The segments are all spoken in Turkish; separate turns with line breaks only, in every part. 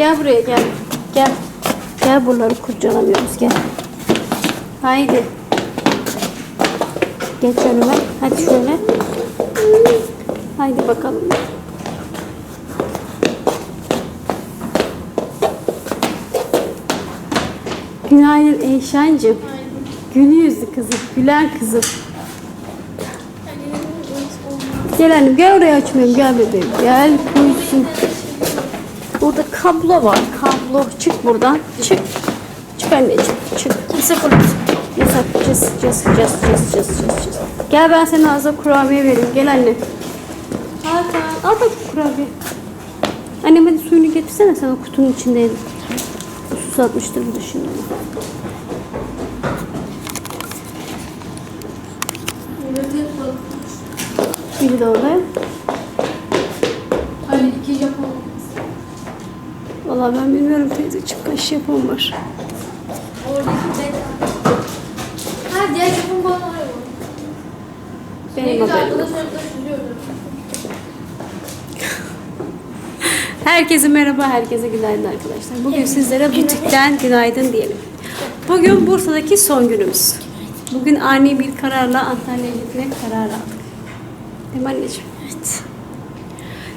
Gel buraya gel. Gel. Gel buraları kurcalamıyoruz gel. Haydi. Geç önüme. Hadi şöyle. Haydi bakalım. Günaydın Eyşancığım. Gül yüzlü kızım. Gülen kızım. Gel annem gel oraya açmayayım gel bebeğim. Gel koysun. Kablo var. Kablo. Çık buradan. Çık. Çık anneciğim. Çık.
Yasak orası.
Yasak. Cız cız cız cız cız cız cız. Gel ben sana ağza kurabiye vereyim. Gel anne. Hakan al bakayım kurabiye. Annem hadi suyunu getirsene sana kutunun içindeydi. Susatmıştır bu da şimdi. Biri de orada.
Hani iki Japon.
Vallahi ben bilmiyorum teyzeciğim kaç yapım var.
Oradaki. Ha diğer Japon balon var
Benim haberim yok. Herkese merhaba, herkese günaydın arkadaşlar. Bugün sizlere butikten günaydın diyelim. Bugün Bursa'daki son günümüz. Bugün ani bir kararla Antalya'ya gitmeye karar aldık. Değil mi anneciğim? Evet.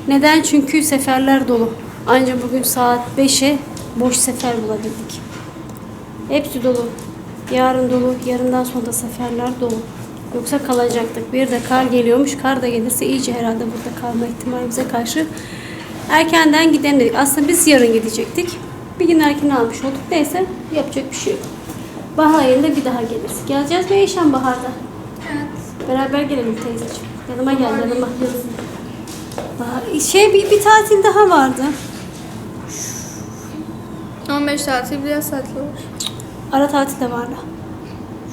Neden? Çünkü seferler dolu. Ancak bugün saat 5'e boş sefer bulabildik. Hepsi dolu. Yarın dolu, yarından sonra da seferler dolu. Yoksa kalacaktık. Bir de kar geliyormuş. Kar da gelirse iyice herhalde burada kalma ihtimalimize karşı erkenden gidelim dedik. Aslında biz yarın gidecektik. Bir gün erken almış olduk. Neyse yapacak bir şey yok. Bahar ayında bir daha geliriz. Geleceğiz mi Eyşan Bahar'da?
Evet.
Beraber gelelim teyzeciğim. Yanıma gel yanıma. Bahar. Şey bir, bir tatil daha vardı.
15 tatil biraz tatlı olur.
Ara tatil de vardı.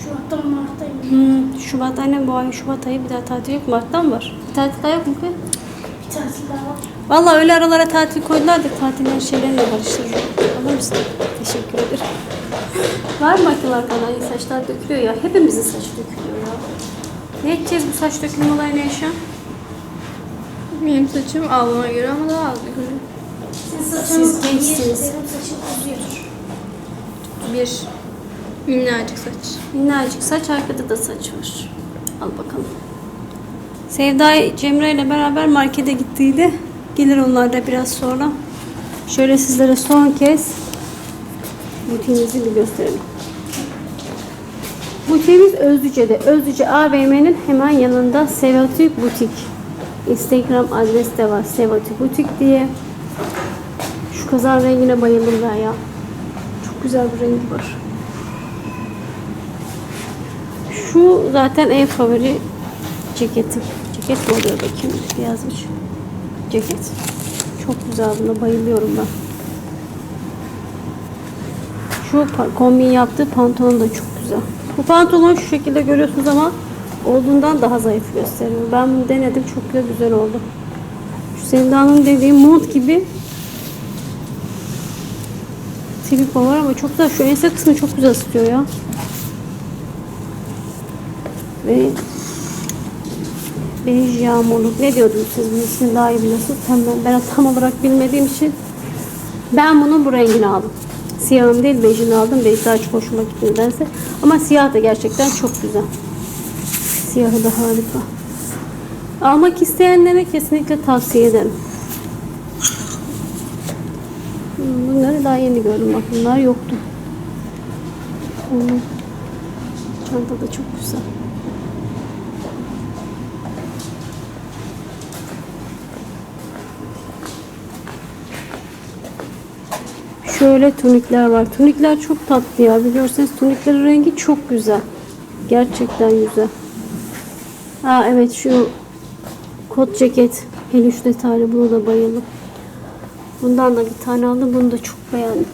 Şubat'ta mı Mart'tayım?
Hmm, Şubat annem bu ay Şubat ayı bir daha tatil yok. Mart'tan var. Bir tatil daha yok mu ki?
Bir tatil daha var.
Vallahi öyle aralara tatil koydular da tatiller şeylerini de karıştırır. Alır mısın? Teşekkür ederim. Var mı akıl arkadan saçlar dökülüyor ya. Hepimizin saçı dökülüyor ya. Ne edeceğiz bu saç dökülme olayını yaşa?
Benim saçım ablama göre ama daha az dökülüyor.
Siz gençsiniz.
saçım uzuyor. Bir minnacık saç.
Minnacık saç arkada da saç var. Al bakalım. Sevda Cemre ile beraber markete gittiydi. Gelir onlar da biraz sonra. Şöyle sizlere son kez butiğimizi bir gösterelim. Butiğimiz Özlüce'de. Özlüce AVM'nin hemen yanında Sevatürk Butik. Instagram adresi de var. Sevatürk Butik diye. Şu kazan rengine bayıldım ben ya. Çok güzel bir rengi var. Şu zaten en favori ceketim. Ceket mi oluyor bakayım yazmış. Ceket. Çok güzel buna bayılıyorum ben. Şu kombin yaptığı pantolon da çok güzel. Bu pantolon şu şekilde görüyorsunuz ama olduğundan daha zayıf gösteriyor. Ben denedim çok da güzel oldu. Şu Sevda'nın dediği mont gibi triko var ama çok güzel. Şu ense kısmı çok güzel ısıtıyor ya. Ve bej yağmurluk. Ne diyordunuz siz bunun daha iyi biliyorsunuz. Tam ben, ben tam olarak bilmediğim için ben bunun bu rengini aldım. Siyahını değil bejini aldım. Bej daha çok hoşuma gitti nedense. Ama siyah da gerçekten çok güzel. Siyahı da harika. Almak isteyenlere kesinlikle tavsiye ederim. Hmm, Bunları daha yeni gördüm. Bak bunlar yoktu. Çanta da çok güzel. Şöyle tunikler var. Tunikler çok tatlı ya. Biliyorsunuz tuniklerin rengi çok güzel. Gerçekten güzel. Ha evet şu kot ceket. Peluş detaylı. Buna da bayıldım. Bundan da bir tane aldım. Bunu da çok beğendim.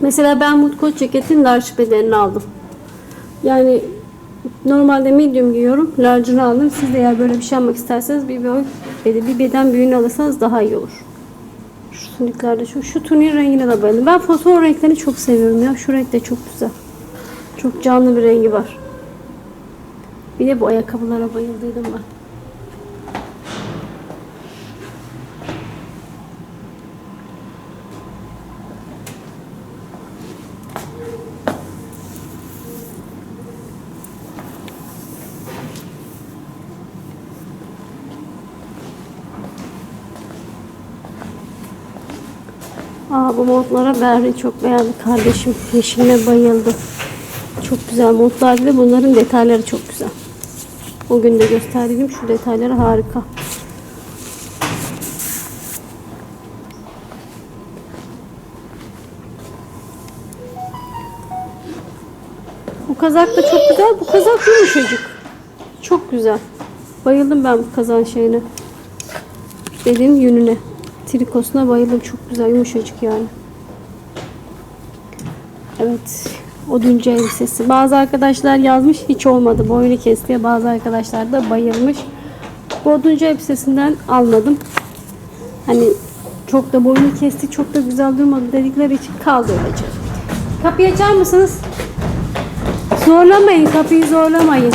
Mesela ben kot ceketin large bedenini aldım. Yani normalde medium giyiyorum. Large'ını aldım. Siz de eğer böyle bir şey almak isterseniz bir boy bir beden büyüğünü alırsanız daha iyi olur. Şu tuniklerde şu, şu tuniğin rengine de bayıldım. Ben fosfor renklerini çok seviyorum ya. Şu renk de çok güzel. Çok canlı bir rengi var. Bir de bu ayakkabılara bayıldıydım ben. Aa bu montlara Berri çok beğendi kardeşim. Yeşiline bayıldı. Çok güzel montlar ve bunların detayları çok güzel. O gün de gösterdiğim şu detayları harika. Bu kazak da çok güzel. Bu kazak yumuşacık. Çok güzel. Bayıldım ben bu kazan şeyine. Dediğim yününe. Trikosuna bayıldım. Çok güzel yumuşacık yani. Evet. Oduncu elbisesi. Bazı arkadaşlar yazmış hiç olmadı. Boynu diye. Bazı arkadaşlar da bayılmış. Bu oduncu elbisesinden almadım. Hani çok da boynu kesti, çok da güzel durmadı dedikleri için kaldı öylece. Kapıyı açar mısınız? Zorlamayın, kapıyı zorlamayın.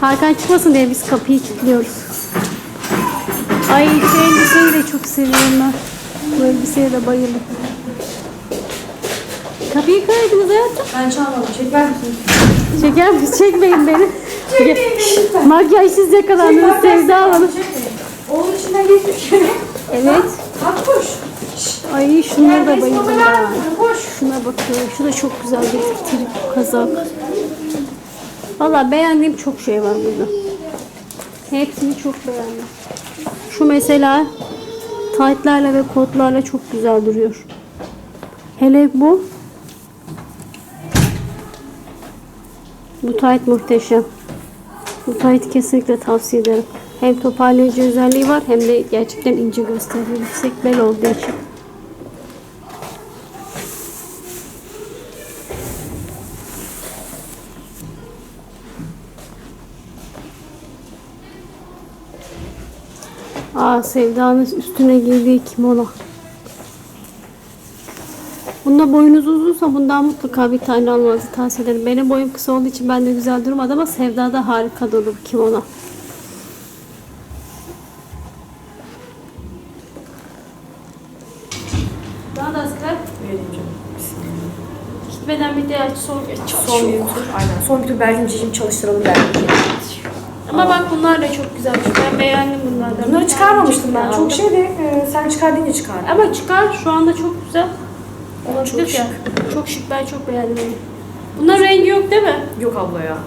Hakan çıkmasın diye biz kapıyı kilitliyoruz. Ay şu elbiseyi de çok seviyorum ben. Bu elbiseye de bayıldım. Kapıyı kıraydınız hayatım.
Ben çalmadım. Çekmez misin?
Çeker misin? Çekmeyin beni. Makyajsız yakalandınız Sevda Hanım.
Oğlun içinden geçmiş.
Evet.
Kalk koş.
Ay şunlara da bayıldım ben.
Koş.
Şuna bakıyorum. Şu da çok güzel bir trip kazak. Valla beğendiğim çok şey var burada. Hepsini çok beğendim. Şu mesela taytlarla ve kotlarla çok güzel duruyor. Hele bu. Bu tayt muhteşem. Bu tayt kesinlikle tavsiye ederim. Hem toparlayıcı özelliği var hem de gerçekten ince gösteriyor. Yüksek bel olduğu için. Aa Sevda'nın üstüne giydiği kimono. Bunda boyunuz uzunsa bundan mutlaka bir tane almanızı tavsiye ederim. Benim boyum kısa olduğu için bende güzel durmadı ama Sevda'da harika durur kimono. Daha da
canım.
gitmeden bir diğer soru
Son bir tur. Aynen. Son bir tur Berlin'cim çalıştıralım Berlin'ci.
Ama bak bunlar da çok güzelmiş. Ben beğendim bunlardan.
Bunları çıkarmamıştım ben. Çok şey de e, sen çıkar deyince çıkar.
Ama çıkar şu anda çok güzel.
Çok
Olabilir ya. Çok şık ben çok beğendim onu. Bunların rengi yok değil mi?
Yok abla ya.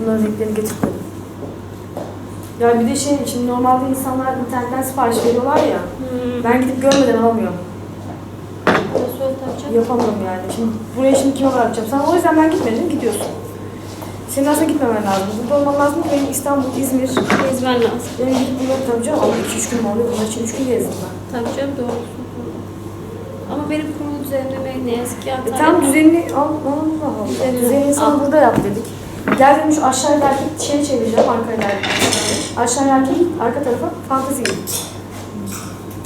Bunların renklerini getirdim. Ya bir de şey, şimdi normalde insanlar internetten sipariş veriyorlar ya. Ben gidip görmeden alamıyorum.
Nasıl takacağım?
Yapamıyorum yani. Şimdi buraya şimdi kime bırakacağım? Sen o yüzden ben gitmedim, gidiyorsun. Senin aslında gitmemen lazım. Burada olman lazım benim İstanbul, İzmir.
Gezmen lazım.
Benim gidip bunları tabii canım. Ama 2-3 gün oluyor? Bunlar için 3 gün gezdim ben.
Tabii canım doğru. Ama benim kurulu düzenleme ne yazık ki
E
Antalya.
tamam düzenini al, al, al, al.
Düzenini
Düzenini sana burada yap dedik. Gel dedim şu aşağıya erkek şey çevireceğim, arkaya erkek. Aşağıya erkek, arka tarafa fantezi gibi.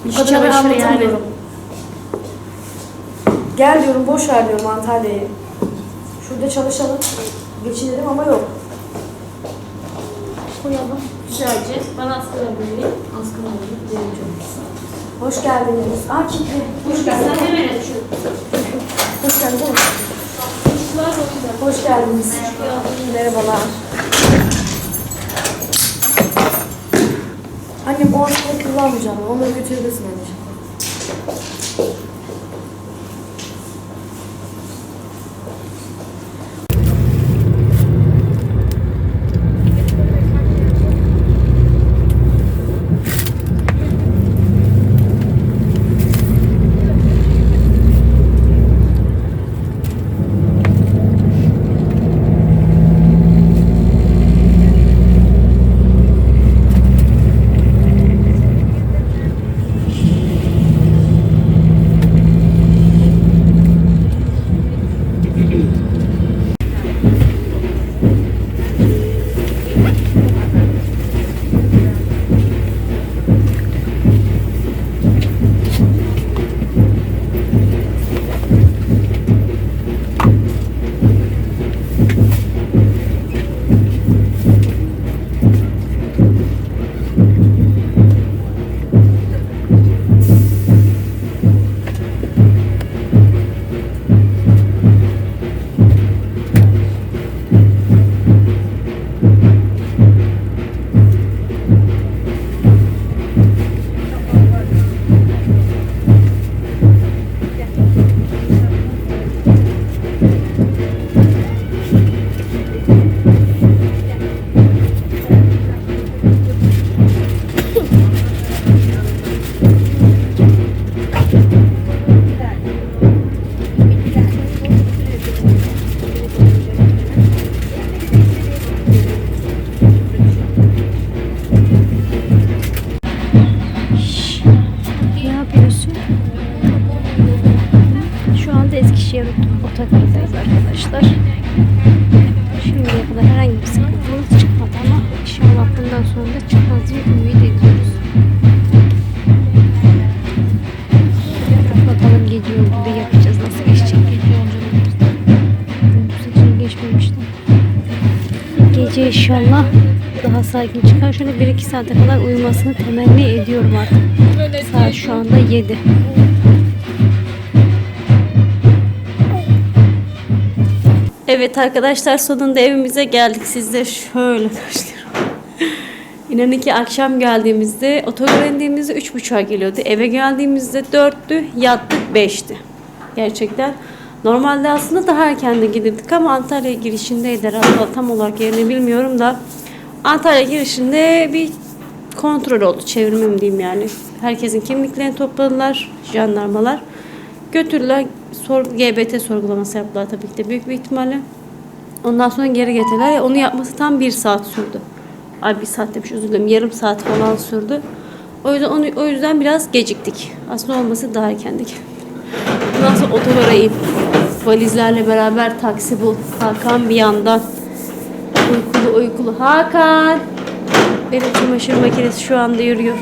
Bu
İş
kadarını ben anlatamıyorum. Gel diyorum, boş ver diyorum Antalya'yı. Şurada çalışalım, geçinelim ama yok.
Koyalım. Güzelce. Bana askıla böyle.
Askın oldu, diyelim Hoş geldiniz. Aa kilitli. Hoş
Sen
geldiniz.
hemen açın.
Hoş geldiniz. Hoş geldiniz. Merhabalar. Annem o askıyı kullanmayacağım. Onları götürebilirsin anneciğim.
Bakalım gece yolculuğu yapacağız. Nasıl geçecek gece yolculuğumuz? Gündüz için geçmemişti. Gece inşallah daha sakin çıkar. Şöyle 1-2 saate kadar uyumasını temenni ediyorum artık. Saat şu anda 7. Evet arkadaşlar sonunda evimize geldik. Sizde şöyle. İnanın ki akşam geldiğimizde otogara indiğimizde 3.30'a geliyordu. Eve geldiğimizde 4'tü, yattık 5'ti. Gerçekten normalde aslında daha erken de gelirdik ama Antalya girişindeydi herhalde. Tam olarak yerini bilmiyorum da Antalya girişinde bir kontrol oldu. Çevirme mi diyeyim yani. Herkesin kimliklerini topladılar jandarmalar. Götürdüler. Sor, GBT sorgulaması yaptılar tabii ki de büyük bir ihtimalle. Ondan sonra geri getirdiler. Onu yapması tam bir saat sürdü. Ay bir saat demiş özür dilerim. Yarım saat falan sürdü. O yüzden onu, o yüzden biraz geciktik. Aslında olması daha erkendik. Ondan sonra otogara. Valizlerle beraber taksi bul. Hakan bir yandan. Uykulu uykulu. Hakan! Benim çamaşır makinesi şu anda yürüyor.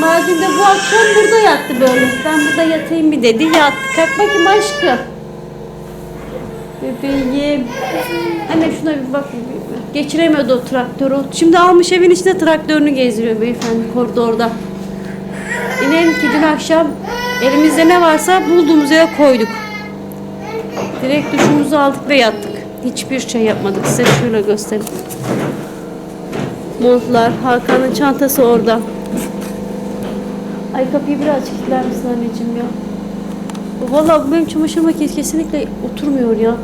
Macun da bu akşam burada yattı böyle. Ben burada yatayım bir dedi. Yattı. Kalk bakayım aşkım. Bebeğim. Anne şuna bir bak. Geçiremedi o traktörü. Şimdi almış evin içinde traktörünü gezdiriyor beyefendi koridorda. İnelim ki dün akşam elimizde ne varsa bulduğumuz yere koyduk. Direkt duşumuzu aldık ve yattık. Hiçbir şey yapmadık. Size şöyle göstereyim. Montlar, Hakan'ın çantası orada. Ay kapıyı biraz kilitler misin anneciğim ya? Vallahi bu benim çamaşır makinesi kesinlikle oturmuyor ya.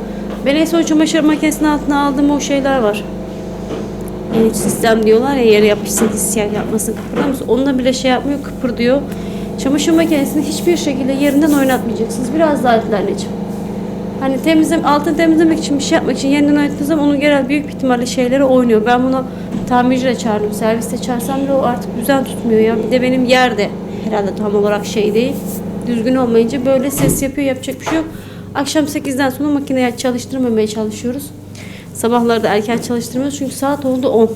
Ben en son çamaşır makinesinin altına aldığım o şeyler var. Yani sistem diyorlar ya yere yapışsın hissiyat yapmasın kıpırdamasın. Onunla bile şey yapmıyor kıpırdıyor. Çamaşır makinesini hiçbir şekilde yerinden oynatmayacaksınız. Biraz daha etli anneciğim. Hani temizlem, altını temizlemek için bir şey yapmak için yeniden oynattığınız zaman onu genel büyük bir ihtimalle şeyleri oynuyor. Ben bunu tamirciyle çağırdım. Serviste çağırsam bile o artık düzen tutmuyor ya. Bir de benim yerde herhalde tam olarak şey değil. Düzgün olmayınca böyle ses yapıyor. Yapacak bir şey yok. Akşam 8'den sonra makineyi çalıştırmamaya çalışıyoruz. Sabahları da erken çalıştırmıyoruz çünkü saat oldu 10.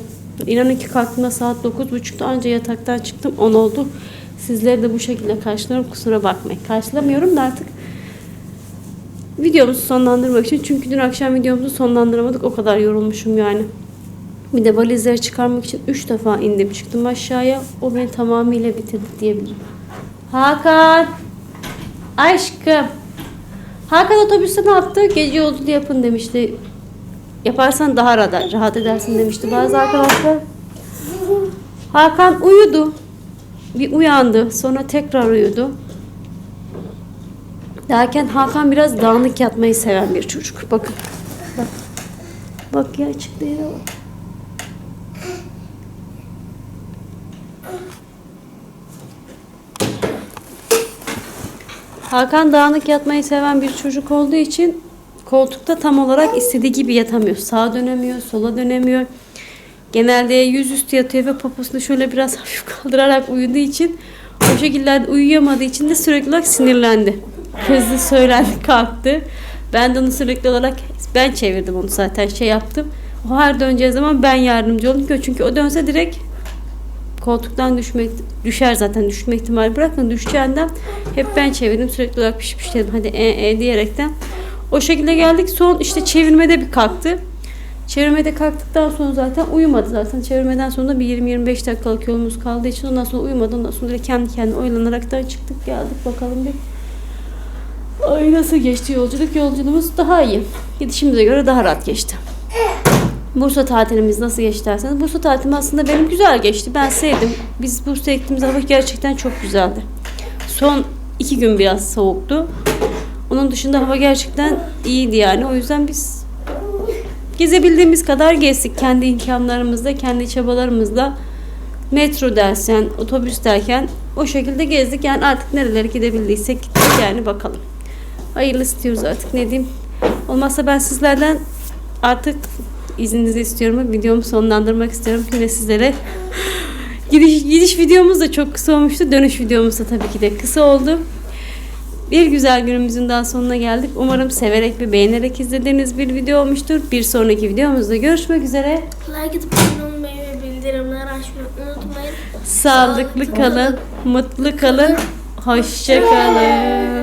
İnanın ki kalktığımda saat 9.30'da anca yataktan çıktım 10 oldu. Sizleri de bu şekilde karşılıyorum kusura bakmayın. Karşılamıyorum da artık videomuzu sonlandırmak için. Çünkü dün akşam videomuzu sonlandıramadık. O kadar yorulmuşum yani. Bir de valizleri çıkarmak için 3 defa indim çıktım aşağıya. O beni tamamıyla bitirdi diyebilirim. Hakan! Aşkım! Hakan otobüste ne yaptı? Gece yolculuğu yapın demişti. Yaparsan daha rahat, rahat edersin demişti bazı arkadaşlar. Hakan uyudu. Bir uyandı. Sonra tekrar uyudu. Derken Hakan biraz dağınık yatmayı seven bir çocuk. Bakın. Bak. Bak ya çıktı yere bak. Hakan dağınık yatmayı seven bir çocuk olduğu için koltukta tam olarak istediği gibi yatamıyor. Sağa dönemiyor, sola dönemiyor. Genelde yüzüstü yatıyor ve poposunu şöyle biraz hafif kaldırarak uyuduğu için o şekilde uyuyamadığı için de sürekli olarak sinirlendi. Hızlı söylendi, kalktı. Ben de onu sürekli olarak ben çevirdim onu zaten şey yaptım. O her döneceği zaman ben yardımcı oldum çünkü o dönse direkt koltuktan düşmek düşer zaten düşme ihtimali bırakın düşeceğinden hep ben çevirdim sürekli olarak piş piş dedim hadi e e diyerekten o şekilde geldik son işte çevirmede bir kalktı çevirmede kalktıktan sonra zaten uyumadı zaten çevirmeden sonra bir 20-25 dakikalık yolumuz kaldığı için ondan sonra uyumadı ondan sonra kendi kendine oylanaraktan çıktık geldik bakalım bir Ay nasıl geçti yolculuk yolculuğumuz daha iyi gidişimize göre daha rahat geçti Bursa tatilimiz nasıl geçti derseniz. Bursa tatilim aslında benim güzel geçti. Ben sevdim. Biz Bursa'ya gittiğimiz hava gerçekten çok güzeldi. Son iki gün biraz soğuktu. Onun dışında hava gerçekten iyiydi yani. O yüzden biz gezebildiğimiz kadar gezdik. Kendi imkanlarımızla, kendi çabalarımızla. Metro dersen, otobüs derken o şekilde gezdik. Yani artık nerelere gidebildiysek gittik yani bakalım. Hayırlısı diyoruz artık ne diyeyim. Olmazsa ben sizlerden artık izninizi istiyorum. Videomu sonlandırmak istiyorum. Yine sizlere gidiş, gidiş videomuz da çok kısa olmuştu. Dönüş videomuz da tabii ki de kısa oldu. Bir güzel günümüzün daha sonuna geldik. Umarım severek ve beğenerek izlediğiniz bir video olmuştur. Bir sonraki videomuzda görüşmek üzere.
Like atıp abone olmayı ve bildirimleri açmayı unutmayın.
Sağlıklı kalın, mutlu kalın, hoşça kalın.